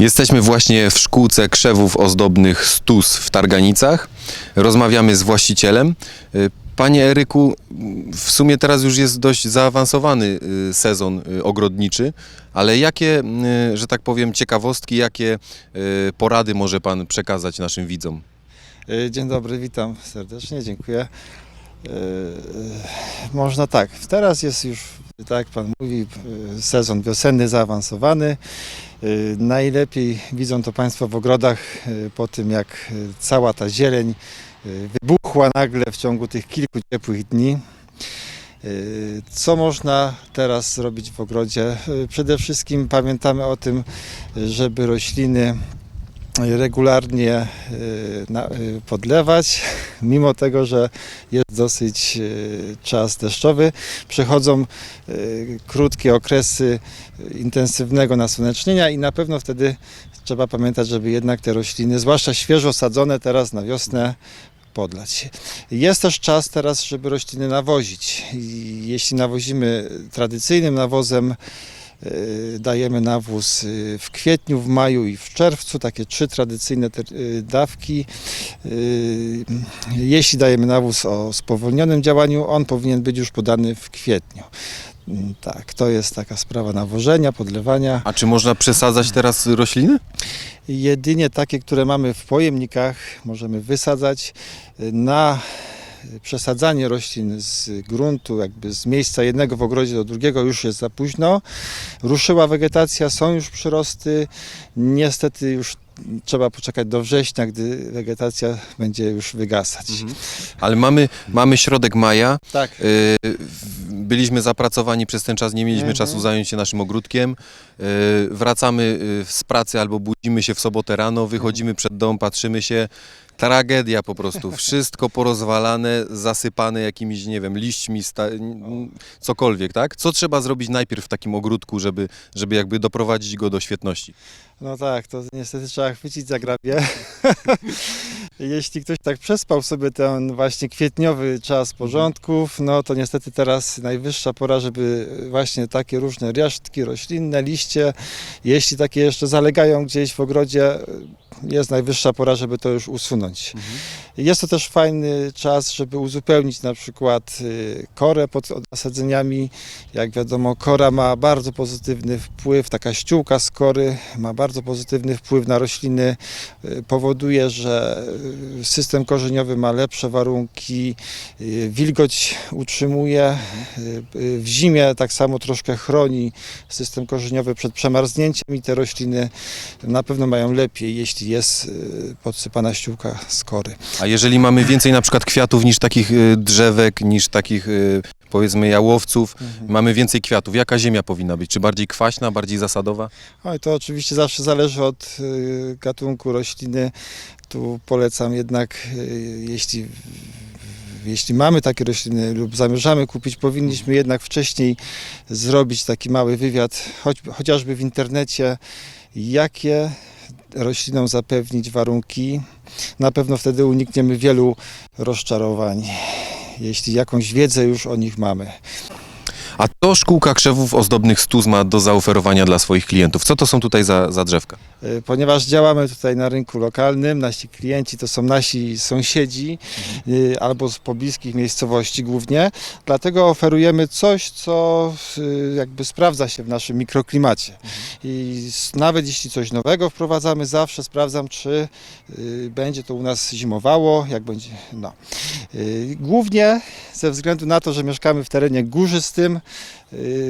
Jesteśmy właśnie w szkółce krzewów ozdobnych Stus w Targanicach. Rozmawiamy z właścicielem. Y, Panie Eryku, w sumie teraz już jest dość zaawansowany y, sezon y, ogrodniczy, ale jakie, że tak powiem, ciekawostki, jakie porady może Pan przekazać naszym widzom? Dzień dobry, witam serdecznie, dziękuję. Można tak, teraz jest już, tak Pan mówi, e, sezon wiosenny zaawansowany. E, Najlepiej widzą to Państwo w ogrodach e, po tym, jak cała ta zieleń wybuchła nagle w ciągu tych kilku ciepłych dni. Co można teraz zrobić w ogrodzie? Przede wszystkim pamiętamy o tym, żeby rośliny regularnie na- y, podlewać, mimo tego, że jest dosyć y, czas deszczowy. Przechodzą krótkie okresy intensywnego nasłonecznienia i na pewno wtedy trzeba pamiętać, żeby jednak te rośliny, zwłaszcza świeżo sadzone teraz na wiosnę, podlać. Jest też czas teraz, żeby rośliny nawozić. Jeśli nawozimy tradycyjnym nawozem, dajemy nawóz y, w kwietniu, w maju i w czerwcu, takie trzy tradycyjne y, dawki. Jeśli dajemy nawóz o spowolnionym działaniu, on powinien być już podany w kwietniu. Mm, Tak, to jest taka sprawa nawożenia, podlewania. A czy można przesadzać teraz rośliny? Jedynie takie, które mamy w pojemnikach, możemy wysadzać. Na przesadzanie roślin z gruntu, jakby z miejsca jednego w ogrodzie do drugiego już jest za późno. Ruszyła wegetacja, są już przyrosty. Niestety już trzeba poczekać do września, gdy wegetacja będzie już wygasać. Ale mamy, mamy środek maja. Tak. Y, Byliśmy zapracowani przez ten czas, nie mieliśmy Mhm. czasu zająć się naszym ogródkiem. Y, Wracamy y, z pracy albo budzimy się w sobotę rano, wychodzimy przed dom, patrzymy się. Tragedia po prostu. Wszystko porozwalane, zasypane jakimiś, nie wiem, liśćmi, cokolwiek, tak? Co trzeba zrobić najpierw w takim ogródku, żeby, żeby jakby doprowadzić go do świetności? No tak, to niestety trzeba chwycić za grabie. Jeśli ktoś tak przespał sobie ten właśnie kwietniowy czas porządków, no to niestety teraz najwyższa pora, żeby właśnie takie różne resztki roślinne, liście, jeśli takie jeszcze zalegają gdzieś w ogrodzie, jest najwyższa pora, żeby to już usunąć. Jest to też fajny czas, żeby uzupełnić na przykład y, korę pod nasadzeniami. Jak wiadomo, kora ma bardzo pozytywny wpływ, taka ściółka z kory ma bardzo pozytywny wpływ na rośliny, y, powoduje, że y, system korzeniowy ma lepsze warunki, wilgoć utrzymuje, w zimie tak samo troszkę chroni system korzeniowy przed przemarznięciem i te rośliny na pewno mają lepiej, jeśli jest podsypana ściółka z kory. A jeżeli mamy więcej na przykład kwiatów niż takich y, drzewek, niż takich y, powiedzmy jałowców, mamy więcej kwiatów, jaka ziemia powinna być? Czy bardziej kwaśna, bardziej zasadowa? Oj, to oczywiście zawsze zależy od y, gatunku rośliny. Tu polecam jednak, y, jeśli, jeśli mamy takie rośliny lub zamierzamy kupić, powinniśmy jednak wcześniej zrobić taki mały wywiad, choć, chociażby w internecie, jakie roślinom zapewnić warunki. Na pewno wtedy unikniemy wielu rozczarowań, jeśli jakąś wiedzę już o nich mamy. A to szkółka krzewów ozdobnych Stus ma do zaoferowania dla swoich klientów. Co to są tutaj za, za drzewka? Y, Ponieważ działamy tutaj na rynku lokalnym, nasi klienci to są nasi sąsiedzi y, albo z pobliskich miejscowości głównie, dlatego oferujemy coś, co y, jakby sprawdza się w naszym mikroklimacie. I s- nawet jeśli coś nowego wprowadzamy, zawsze sprawdzam, czy będzie to u nas zimowało, jak będzie. No. Głównie ze względu na to, że mieszkamy w terenie górzystym,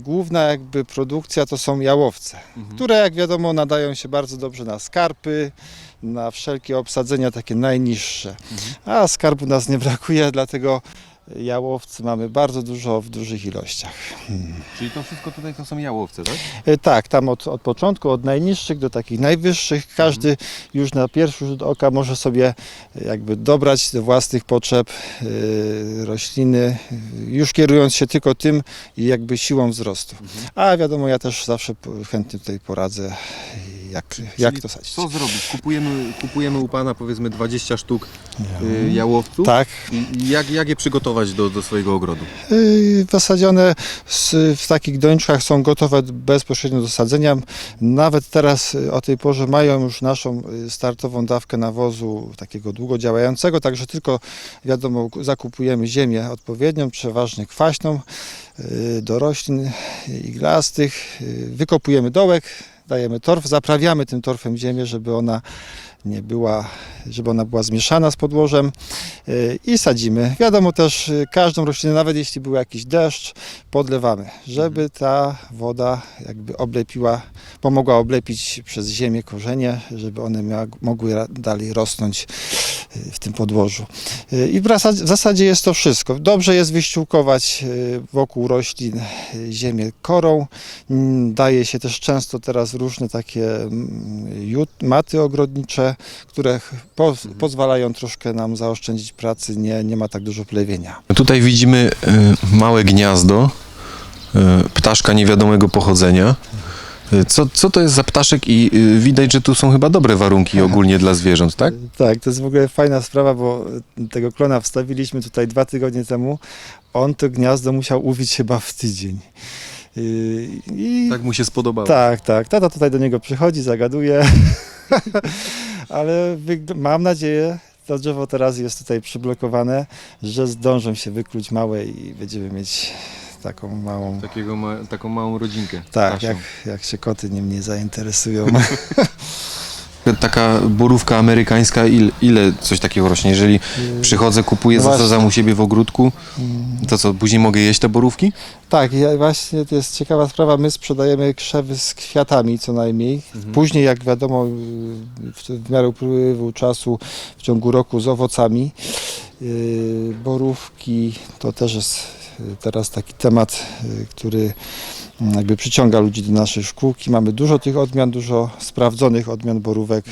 główna jakby produkcja to są jałowce które jak wiadomo nadają się bardzo dobrze na skarpy, na wszelkie obsadzenia takie najniższe. A skarbu nas nie brakuje, dlatego jałowcy mamy bardzo dużo w dużych ilościach. Czyli to wszystko tutaj to są jałowce, tak? E, Tak, tam od, od początku, od najniższych do takich najwyższych, każdy już na pierwszy rzut oka może sobie e, jakby dobrać do własnych potrzeb e, rośliny, już kierując się tylko tym i jakby siłą wzrostu. A wiadomo, ja też zawsze chętnie tutaj poradzę, jak, jak to sadzić. Co zrobić? Kupujemy, kupujemy u Pana powiedzmy 20 sztuk y, jałowców. Tak, I jak, jak je przygotować do, do swojego ogrodu? Yy, Zasadzone s- w takich doniczkach są gotowe bezpośrednio do sadzenia. Nawet teraz y, o tej porze mają już naszą y, startową dawkę nawozu takiego długodziałającego, także tylko wiadomo zakupujemy ziemię odpowiednią, przeważnie kwaśną y, do roślin iglastych. Y, Wykopujemy dołek, dajemy torf, zaprawiamy tym torfem ziemię, żeby ona nie była, żeby ona była zmieszana z podłożem y, i sadzimy. Wiadomo też, y, każdą roślinę, nawet jeśli był jakiś deszcz, podlewamy, żeby ta woda jakby oblepiła, pomogła oblepić przez ziemię korzenie, żeby one mia- mogły dalej rosnąć y, w tym podłożu. I w zasadzie- jest to wszystko. Dobrze jest wyściółkować wokół roślin ziemię korą. Mm, Daje się też często teraz różne takie mm, maty ogrodnicze, które po, pozwalają troszkę nam zaoszczędzić pracy, nie, nie ma tak dużo plewienia. Tutaj widzimy y, małe gniazdo y, ptaszka niewiadomego pochodzenia. Y, Co, co to jest za ptaszek i widać, że tu są chyba dobre warunki ogólnie dla zwierząt, tak? Tak, to jest w ogóle fajna sprawa, bo tego klona wstawiliśmy tutaj dwa tygodnie temu. On to gniazdo musiał uwić chyba w tydzień. I Tak mu się spodobało. tak, tak. Tata tutaj do niego przychodzi, zagaduje. Ale mam nadzieję, to drzewo teraz jest tutaj przyblokowane, że zdążą się wykluć małe i będziemy mieć taką małą. Takiego ma, taką małą rodzinkę. Tak, jak, jak się koty nim nie zainteresują. Taka borówka amerykańska, ile, ile coś takiego rośnie? Jeżeli przychodzę, kupuję, No zasadzam u siebie w ogródku, to co, później mogę jeść te borówki? Tak, ja właśnie to jest ciekawa sprawa. My sprzedajemy krzewy z kwiatami co najmniej. Później, jak wiadomo, w, w miarę upływu czasu w ciągu roku z owocami. Yy, Borówki to też jest yy, teraz taki temat, yy, który mm, jakby przyciąga ludzi do naszej szkółki. Mamy dużo tych odmian, dużo sprawdzonych odmian borówek,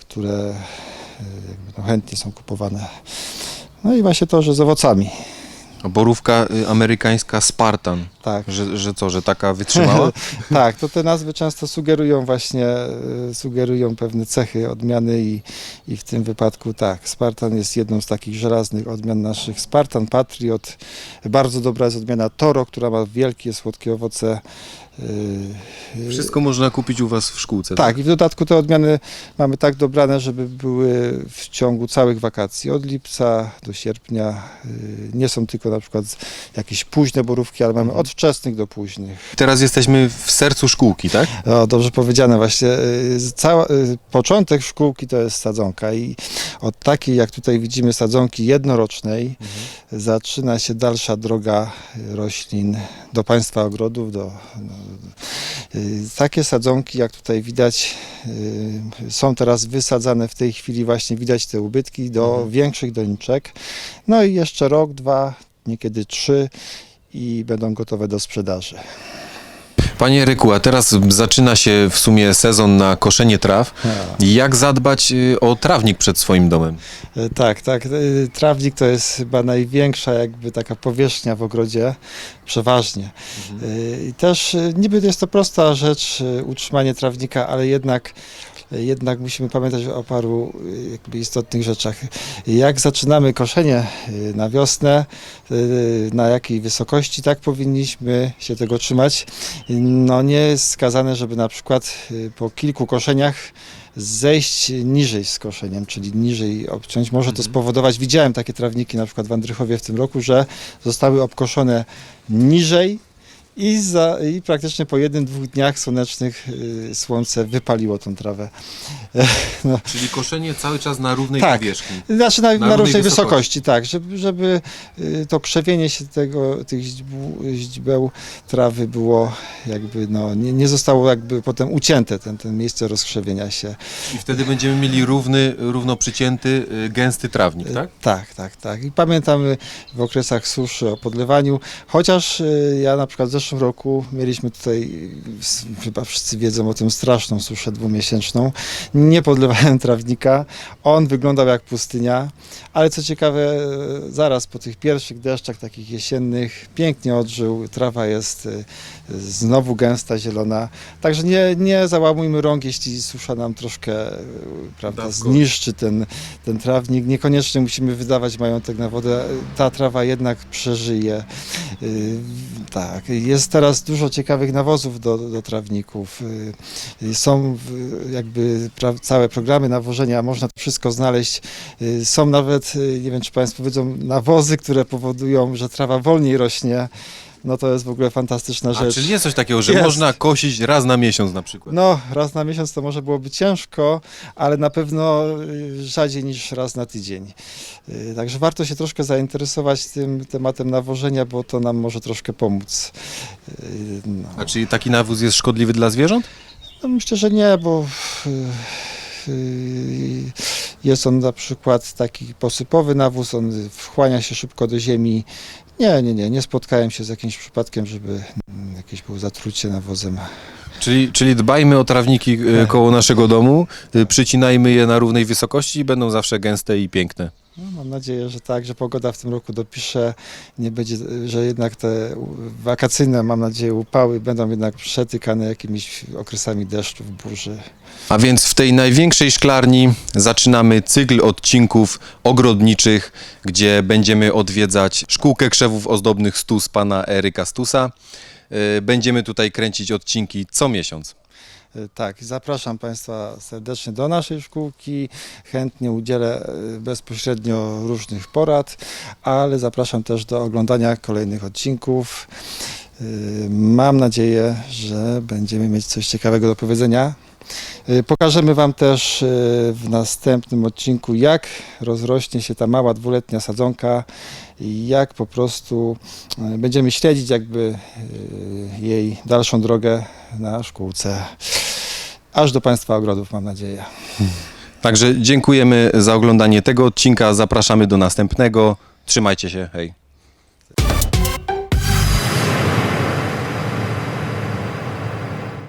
które yy, jakby no, chętnie są kupowane. No i właśnie to, że z owocami. Borówka y, amerykańska Spartan, Tak. że, że co, że taka wytrzymała? tak, to te nazwy często sugerują właśnie, e, sugerują pewne cechy odmiany i, i w tym wypadku tak, Spartan jest jedną z takich żelaznych odmian naszych. Spartan, Patriot, bardzo dobra jest odmiana Toro, która ma wielkie, słodkie owoce. E, e, Wszystko można kupić u Was w szkółce. tak, i w dodatku te odmiany mamy tak dobrane, żeby były w ciągu całych wakacji, od lipca do sierpnia. Y, Nie są tylko na przykład jakieś późne borówki, ale mamy od wczesnych do późnych. Teraz jesteśmy w sercu szkółki, tak? O, dobrze powiedziane właśnie. Y, Cała, y, początek szkółki to jest sadzonka i od takiej, jak tutaj widzimy, sadzonki jednorocznej zaczyna się dalsza droga y, roślin do Państwa ogrodów. Do, no, y, takie sadzonki, jak tutaj widać, y, są teraz wysadzane w tej chwili właśnie, widać te ubytki do Mhm. większych doniczek. No i jeszcze rok, dwa, niekiedy trzy i będą gotowe do sprzedaży. Panie Ryku, a teraz zaczyna się w sumie sezon na koszenie traw. Jak zadbać y, o trawnik przed swoim domem? E, Tak, tak. e, Trawnik to jest chyba największa jakby taka powierzchnia w ogrodzie, przeważnie. E, I też niby jest to prosta rzecz, utrzymanie trawnika, ale jednak jednak musimy pamiętać o paru jakby istotnych rzeczach. Jak zaczynamy koszenie na wiosnę, na jakiej wysokości, tak powinniśmy się tego trzymać. No nie jest skazane, żeby na przykład e, po kilku koszeniach zejść niżej z koszeniem, czyli niżej obciąć. Może to Mhm. spowodować, widziałem takie trawniki na przykład w Andrychowie w tym roku, że zostały obkoszone niżej i, za, i praktycznie po jednym, dwóch dniach słonecznych y, słońce wypaliło tą trawę. Czyli koszenie cały czas na równej Tak. powierzchni. Znaczy na, na, równej różnej wysokości. wysokości, tak, żeby, żeby y, to krzewienie się tego, tych źdźbeł trawy było jakby, no, nie, nie zostało jakby potem ucięte, ten, ten miejsce rozkrzewienia się. I wtedy będziemy mieli równy, równo przycięty, y, gęsty trawnik, tak? Tak, tak, tak. I pamiętam y, w okresach suszy o podlewaniu, chociaż y, ja na przykład w zeszłym zeszłym roku mieliśmy tutaj, chyba wszyscy wiedzą o tym, straszną suszę dwumiesięczną. Nie podlewałem trawnika. On wyglądał jak pustynia, ale co ciekawe, e, zaraz po tych pierwszych deszczach, takich jesiennych, pięknie odżył. Trawa jest e, znowu gęsta, zielona. Także nie, nie załamujmy rąk, jeśli susza nam troszkę e, prawda, zniszczy ten, ten trawnik. Niekoniecznie musimy wydawać majątek na wodę. Ta trawa jednak przeżyje. Tak, jest teraz dużo ciekawych nawozów do, do trawników. Y, Są w- jakby pra, całe programy nawożenia, można to wszystko znaleźć. Y, Są nawet, y, nie wiem czy Państwo wiedzą, nawozy, które powodują, że trawa wolniej rośnie. No to jest w ogóle fantastyczna A, rzecz. czyli jest coś takiego, że Jest. można kosić raz na miesiąc na przykład. No, raz na miesiąc to może byłoby ciężko, ale na pewno y, rzadziej niż raz na tydzień. Y, Także warto się troszkę zainteresować tym tematem nawożenia, bo to nam może troszkę pomóc. No. A czyli taki nawóz jest szkodliwy dla zwierząt? No, myślę, że nie, bo y, y, jest on na przykład taki posypowy nawóz, on wchłania się szybko do ziemi. Nie, nie, nie, nie spotkałem się z jakimś przypadkiem, żeby mm, jakieś było zatrucie nawozem. Czyli, czyli dbajmy o trawniki Tak. koło naszego domu, e, przycinajmy je na równej wysokości i będą zawsze gęste i piękne. No, mam nadzieję, że tak, że pogoda w tym roku dopisze, nie będzie, że jednak te u- wakacyjne, mam nadzieję, upały będą jednak przetykane jakimiś okresami deszczów, burzy. A więc w tej największej szklarni zaczynamy cykl odcinków ogrodniczych, gdzie będziemy odwiedzać szkółkę krzewów ozdobnych Stus pana Eryka Stusa. E, Będziemy tutaj kręcić odcinki co miesiąc. E, Tak, zapraszam Państwa serdecznie do naszej szkółki. Chętnie udzielę e, bezpośrednio różnych porad, ale zapraszam też do oglądania kolejnych odcinków. Mam nadzieję, że będziemy mieć coś ciekawego do powiedzenia. E, Pokażemy Wam też e, w następnym odcinku, jak rozrośnie się ta mała dwuletnia sadzonka i jak po prostu e, będziemy śledzić jakby jej dalszą drogę na szkółce. Aż do Państwa ogrodów, mam nadzieję. Także dziękujemy za oglądanie tego odcinka. Zapraszamy do następnego. Trzymajcie się. Hej.